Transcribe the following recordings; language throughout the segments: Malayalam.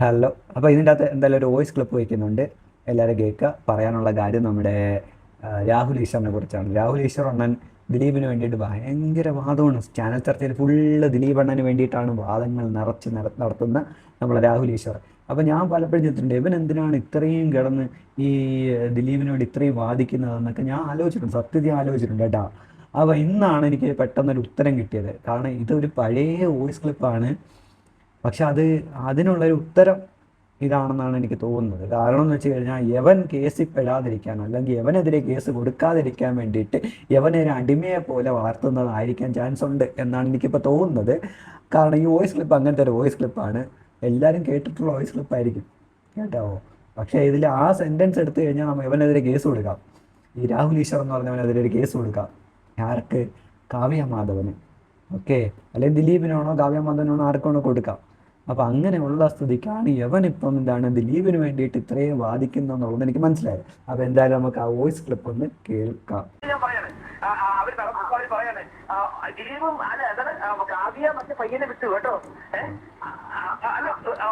ഹലോ അപ്പോൾ ഇതിന്റെ അകത്ത് എന്തായാലും ഒരു വോയിസ് ക്ലിപ്പ് വയ്ക്കുന്നുണ്ട് എല്ലാവരും കേൾക്കുക. പറയാനുള്ള കാര്യം നമ്മുടെ രാഹുൽ ഈശ്വറിനെ കുറിച്ചാണ്. രാഹുൽ ഈശ്വർ അണ്ണൻ ദിലീപിന് വേണ്ടിയിട്ട് ഭയങ്കര വാദമാണ്. ചാനൽ ചർച്ചയിൽ ഫുള്ള് ദിലീപ് അണ്ണന് വേണ്ടിയിട്ടാണ് വാദങ്ങൾ നിറച്ച് നടത്തുന്ന നമ്മളെ രാഹുൽ ഈശ്വർ. അപ്പോൾ ഞാൻ പലപ്പോഴും ചോദിച്ചിട്ടുണ്ട് ഇവൻ എന്തിനാണ് ഇത്രയും കിടന്ന് ഈ ദിലീപിനോട് ഇത്രയും വാദിക്കുന്നതെന്നൊക്കെ? ഞാൻ ആലോചിച്ചിട്ടുണ്ട്. സത്യത്തിൽ ആലോചിച്ചിട്ടുണ്ട് കേട്ടോ. അപ്പോൾ ഇന്നാണ് എനിക്ക് പെട്ടെന്നൊരു ഉത്തരം കിട്ടിയത്. കാരണം ഇതൊരു പഴയ വോയിസ് ക്ലിപ്പാണ് പക്ഷെ അത് അതിനുള്ളൊരു ഉത്തരം ഇതാണെന്നാണ് എനിക്ക് തോന്നുന്നത്. കാരണം എന്ന് വെച്ച് കഴിഞ്ഞാൽ യവൻ കേസിൽ അല്ലെങ്കിൽ യവനെതിരെ കേസ് കൊടുക്കാതിരിക്കാൻ വേണ്ടിയിട്ട് യവനെ ഒരു അടിമയെ പോലെ വളർത്തുന്നതായിരിക്കാൻ ചാൻസ് ഉണ്ട് എന്നാണ് എനിക്കിപ്പോൾ തോന്നുന്നത്. കാരണം ഈ വോയിസ് ക്ലിപ്പ് അങ്ങനത്തെ ഒരു വോയിസ് ക്ലിപ്പാണ് എല്ലാവരും കേട്ടിട്ടുള്ള വോയിസ് ക്ലിപ്പായിരിക്കും കേട്ടോ? പക്ഷേ ഇതിൽ ആ സെന്റൻസ് എടുത്തു കഴിഞ്ഞാൽ നമ്മൾ ഇവനെതിരെ കേസ് കൊടുക്കാം. ഈ രാഹുൽ ഈശ്വർ എന്ന് പറഞ്ഞവനെതിരെ ഒരു കേസ് കൊടുക്കാം. ആർക്ക്? കാവ്യ മാധവന്. ഓക്കെ? അല്ലെങ്കിൽ ദിലീപിനാണോ കാവ്യ മാധവനാണോ ആർക്കാണോ കൊടുക്കാം? അപ്പം അങ്ങനെയുള്ള സ്ഥിതിക്കാണ് യവൻ ഇപ്പം എന്താണ് ദിലീപിന് വേണ്ടിയിട്ട് ഇത്രയും വാദിക്കുന്നതെന്നുള്ളത് എനിക്ക് മനസ്സിലായത്. അപ്പോൾ എന്തായാലും നമുക്ക് ആ വോയിസ് ക്ലിപ്പ് ഒന്ന് കേൾക്കാം. ദിലീപും അല്ല ആ, കാവ്യ മറ്റേ പയ്യനെ വിട്ടു കേട്ടോ. അല്ല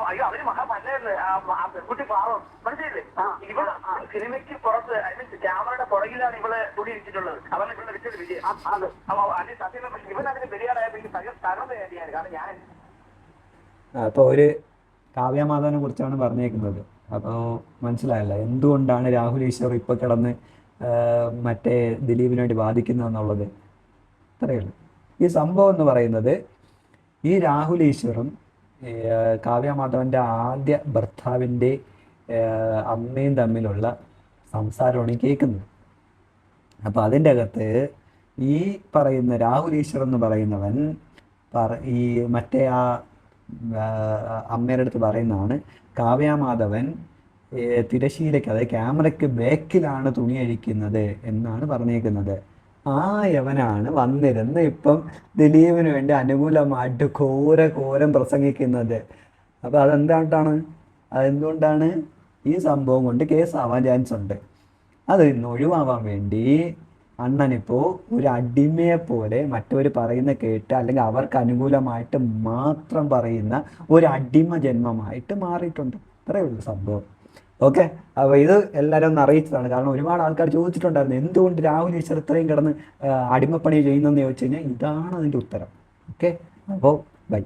അയ്യോ അവർ മഹാമല്ലായിരുന്നു ആ, പെൺകുട്ടി പാവം. മനസ്സിലായില്ലേ? ഇവൾ സിനിമയ്ക്ക് പുറത്ത് ഐ മീൻ ക്യാമറയുടെ പുറകിലാണ് ഇവൾ തുണി ഇരിച്ചിട്ടുള്ളത്. അവൻ ഇവളുടെ വിറ്റൊരു വിജയം. അതെ. അപ്പൊ അതിന് സത്യം പക്ഷെ ഇവൻ അതിന് സ്ഥലം തകർന്ന കാര്യമാണ് കാരണം ഞാൻ അപ്പോൾ ഒരു കാവ്യമാധവനെ കുറിച്ചാണ് പറഞ്ഞേക്കുന്നത്. അപ്പോൾ മനസ്സിലായല്ലോ എന്തുകൊണ്ടാണ് രാഹുൽ ഈശ്വർ ഇപ്പോൾ കിടന്ന് മറ്റേ ദിലീപിന് വേണ്ടി വാദിക്കുന്നതെന്നുള്ളത് അത്രയേ ഉള്ളൂ. ഈ സംഭവം എന്ന് പറയുന്നത് ഈ രാഹുൽ ഈശ്വറും ഈ, ആ, കാവ്യ മാധവന്റെ ആദ്യ ഭർത്താവിന്റെ അമ്മയും തമ്മിലുള്ള സംസാരമാണ് കേൾക്കുന്നത്. അപ്പോൾ അതിന്റെ അകത്ത് ഈ പറയുന്ന രാഹുൽ ഈശ്വർ എന്ന് പറയുന്നവൻ പറ ഈ മറ്റേ ആ, അമ്മയുടെ അടുത്ത് പറയുന്നതാണ് കാവ്യാമാധവൻ തിരശ്ശീലയ്ക്ക് അതായത് ക്യാമറയ്ക്ക് ബാക്കിലാണ് തുണി അഴിക്കുന്നത് എന്നാണ് പറഞ്ഞേക്കുന്നത്. ആ യവനാണ് വന്നിരുന്ന് ഇപ്പം ദിലീപിന് വേണ്ടി അനുകൂലമായിട്ട് ഘോര ഘോരം പ്രസംഗിക്കുന്നത്. അപ്പോൾ അതെന്താണ് അതെന്തുകൊണ്ടാണ്? ഈ സംഭവം കൊണ്ട് കേസ് ആവാൻ ചാൻസ് ഉണ്ട് അത് ഇന്ന് ഒഴിവാവാൻ വേണ്ടി അണ്ണനിപ്പോൾ ഒരു അടിമയെ പോലെ മറ്റവർ പറയുന്ന കേട്ട് അല്ലെങ്കിൽ അവർക്ക് അനുകൂലമായിട്ട് മാത്രം പറയുന്ന ഒരു അടിമ ജന്മമായിട്ട് മാറിയിട്ടുണ്ട്. അത്രയേ ഉള്ളൂ സംഭവം. ഓക്കെ? അപ്പോൾ ഇത് എല്ലാവരും ഒന്ന് അറിയിച്ചതാണ്. കാരണം ഒരുപാട് ആൾക്കാർ ചോദിച്ചിട്ടുണ്ടായിരുന്നു എന്തുകൊണ്ട് രാഹുൽ ഈശ്വർ ഇത്രയും കിടന്ന് അടിമപ്പണി ചെയ്യുന്നതെന്ന് ചോദിച്ചു കഴിഞ്ഞാൽ ഇതാണ് അതിന്റെ ഉത്തരം. ഓക്കെ? അപ്പോൾ ബൈ.